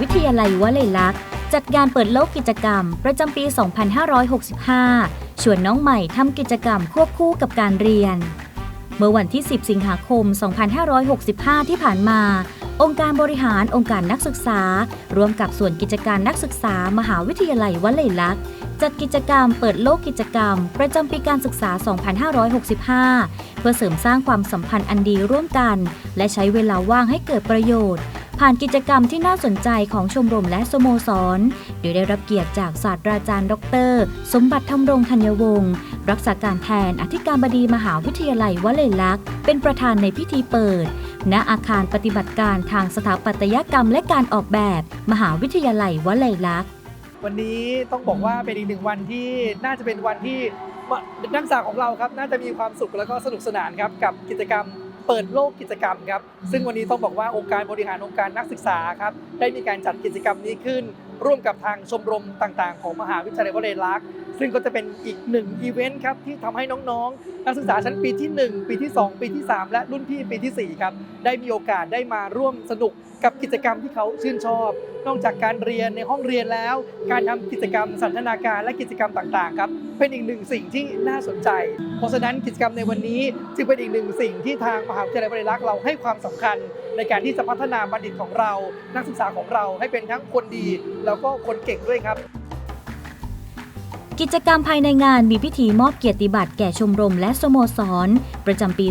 วิทยาลัยวลัยลักษณ์จัดงานเปิดโลกกิจกรรม ประจำปี 2565 ชวนน้องใหม่ทำกิจกรรมควบคู่กับการเรียน เมื่อวันที่ 10 สิงหาคม 2565 ที่ผ่านมา องค์การบริหารองค์การนักศึกษา ร่วมกับส่วนกิจการนักศึกษา มหาวิทยาลัยวลัยลักษณ์จัดกิจกรรมเปิดโลกกิจกรรม ประจำปีการศึกษา 2565 เพื่อเสริมสร้างความสัมพันธ์อันดีร่วมกัน และใช้เวลาว่างให้เกิดประโยชน์ ผ่านกิจกรรมที่น่าสนใจของชมรมและสโมสร โดยได้รับเกียรติจากศาสตราจารย์ ดร สมบัติธรรมรงธัญวงศ์รักษาการแทนอธิการบดีมหาวิทยาลัยวลัยลักษณ์เป็นประธานในพิธีเปิด ณอาคารปฏิบัติการทางสถาปัตยกรรมและการออกแบบ มหาวิทยาลัยวลัยลักษณ์วันนี้ต้องบอกว่าเป็นอีกหนึ่งวันที่น่าจะเป็นวันที่นักศึกษาของเราครับน่าจะมีความสุขแล้วก็สนุกสนานครับกับกิจกรรม เปิดโลกกิจกรรมครับ ซึ่งวันนี้ต้องบอกว่าองค์การบริหารองค์การนักศึกษาครับได้มีการจัดกิจกรรมนี้ขึ้น ร่วมกับทางชมรมต่างๆ ของมหาวิทยาลัยวลัยลักษณ์ ซึ่งก็จะเป็นอีกหนึ่งอีเวนต์ครับที่ทำให้น้องๆ นักศึกษาชั้นปีที่ 1 ปีที่ 2 ปีที่ 3 และรุ่นพี่ปีทีสี่ 4 ครับ ได้มีโอกาสได้มาร่วมสนุกกับกิจกรรมที่เขาชื่นชอบ นอกจากการเรียนในห้องเรียนแล้ว การทำกิจกรรมสันทนาการและกิจกรรมต่างๆครับเป็นอีกหนึ่งสิ่งที่น่าสนใจ เพราะฉะนั้นกิจกรรมในวันนี้จึงเป็นอีกหนึ่งสิ่งที่ทางมหาวิทยาลัยวลัยลักษณ์เราให้ความสำคัญ ในการที่จะพัฒนาบัณฑิตของเรา นักศึกษาของเราให้เป็นทั้งคนดี แล้วก็คนเก่งด้วยครับ กิจกรรมภายในงานมีพิธีมอบเกียรติบัตรแก่ชมรมและสโมสร ประจำปี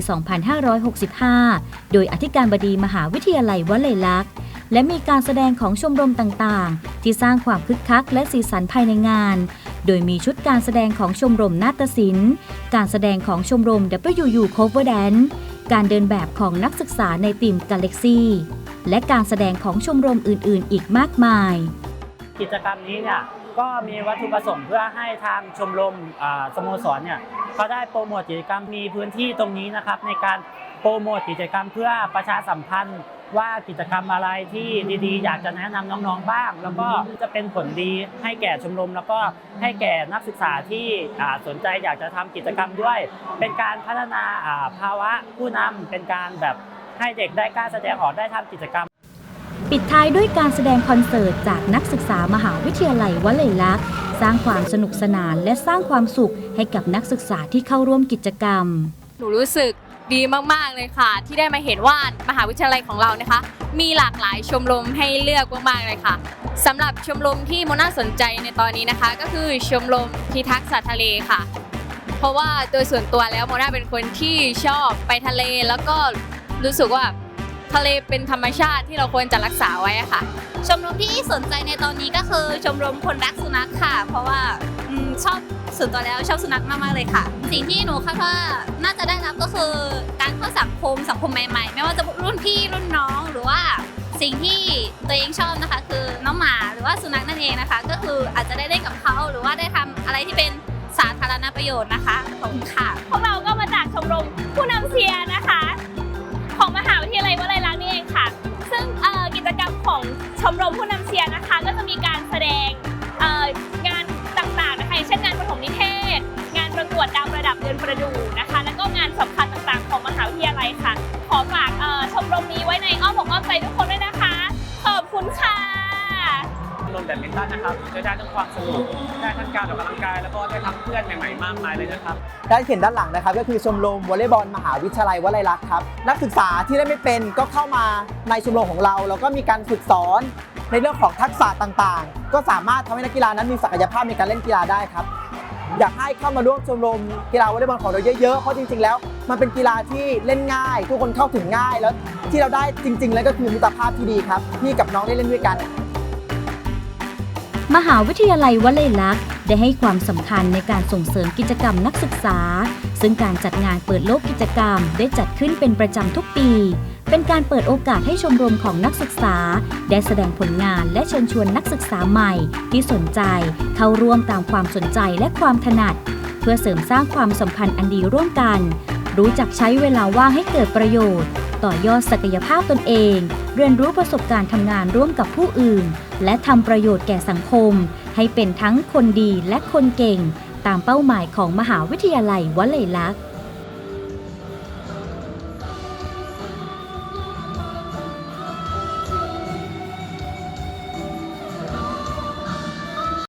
2565 โดยอธิการบดีมหาวิทยาลัยวลัยลักษณ์ และมีการแสดงของชมรมต่างๆ ที่สร้างความคึกคักและสีสันภายในงาน โดยมีชุดการแสดงของชมรมนาฏศิลป์ การแสดงของชมรม WU Cover Dance การเดินแบบของนักศึกษาในทีม Galaxy และการแสดงของชมรมอื่น ๆ อีกมากมาย กิจกรรมนี้เนี่ย ก็มีวัตถุประสงค์เพื่อให้ทางชมรมสโมสรเนี่ยเขาได้โปรโมทกิจกรรมมีพื้นที่ตรงนี้นะครับ ในการโปรโมทกิจกรรมเพื่อประชาสัมพันธ์ว่ากิจกรรมอะไรที่ดีๆ อยากจะแนะนำน้องๆบ้าง แล้วก็จะเป็นผลดีให้แก่ชมรม แล้วก็ให้แก่นักศึกษาที่สนใจอยากจะทำกิจกรรมด้วย เป็นการพัฒนาภาวะผู้นำเป็นการแบบให้เด็กได้กล้าแสดงออกได้ทำกิจกรรม ปิดท้ายด้วยการแสดงคอนเสิร์ตจากนักศึกษามหาวิทยาลัยวลัยลักษณ์สร้างความสนุกสนานและสร้างความสุขให้กับนักศึกษาที่เข้าร่วมกิจกรรม หนูรู้สึกดีมากๆเลยค่ะ ที่ได้มาเห็นว่ามหาวิทยาลัยของเรานะคะ มีหลากหลายชมรมให้เลือกมากๆเลยค่ะสำหรับชมรมที่โมน่าสนใจในตอนนี้นะคะ ก็คือชมรมพิทักษ์สัตว์ทะเลค่ะ เพราะว่าโดยส่วนตัวแล้วโมน่าเป็นคนที่ชอบไปทะเลแล้วก็รู้สึกว่า ทะเลเป็นธรรมชาติที่เราควรจะรักษาไว้ค่ะ ชมรมที่สนใจในตอนนี้ก็คือชมรมคนรักสุนัขค่ะ เพราะว่าอมชอบส่วนตัวแล้วชอบสุนัขมากๆเลยค่ะ สิ่งที่หนูคาดว่าน่าจะได้รับก็คือการเข้าสังคมสังคมใหม่ๆ ไม่ว่าจะรุ่นพี่รุ่นน้องหรือว่าสิ่งที่ตัวเองชอบนะคะ คือน้องหมาหรือว่าสุนัขนั่นเองนะคะ ก็คืออาจจะได้เล่นกับเขาหรือว่าได้ทำอะไรที่เป็นสาธารณประโยชน์นะคะขอบคุณค่ะพวกเราก็มาจากชมรมผู้นำเชียนะคะ ประดับเดือนประดูนะคะ แล้วก็งานสำคัญต่างๆ ของมหาวิทยาลัยค่ะ ขอฝากเอ่อชมรมนี้ไว้ในอ้อมอกอ้อมใจทุกคนด้วยนะคะ ขอบคุณค่ะลมแบดมินตันนะครับจะได้ทั้งความสนุกได้ทั้งการออกกำลังกายแล้วก็ได้ทั้งเพื่อนใหม่ๆมากมายเลยนะครับด้านเห็นด้านหลังนะครับ ก็คือชมรมวอลเลย์บอลมหาวิทยาลัยวลัยลักษณ์ครับนักศึกษาที่ได้ไม่เป็นก็เข้ามาในชมรมของเราแล้วก็มีการฝึกสอนในเรื่องของทักษะต่างๆ ก็สามารถทำให้นักกีฬานั้นมีศักยภาพในการเล่นกีฬาได้ครับ อยากให้เข้ามาร่วมชมรมกีฬาวอลเลย์บอลของเราเยอะๆ เพราะจริงๆ แล้วมันเป็นกีฬาที่เล่นง่าย ทุกคนเข้าถึงง่ายแล้วที่เราได้จริง ๆ แล้วก็คือมิตรภาพที่ดีครับที่กับน้องได้เล่นด้วยกันมหาวิทยาลัยวลัยลักษณ์ได้ให้ความสำคัญในการส่งเสริมกิจกรรมนักศึกษา ซึ่งการจัดงานเปิดโลกกิจกรรมได้จัดขึ้นเป็นประจำทุกปี เป็นการเปิดโอกาสให้ชมรมของนักศึกษา ได้แสดงผลงานและเชิญชวนนักศึกษาใหม่ ที่สนใจเข้าร่วมตามความสนใจและความถนัด เพื่อเสริมสร้างความสัมพันธ์อันดีร่วมกัน รู้จักใช้เวลาว่างให้เกิดประโยชน์ ต่อยอดศักยภาพตนเอง เรียนรู้ประสบการณ์ทำงานร่วมกับผู้อื่น และทำประโยชน์แก่สังคม ให้เป็นทั้งคนดีและคนเก่ง ตามเป้าหมายของมหาวิทยาลัยวลัยลักษณ์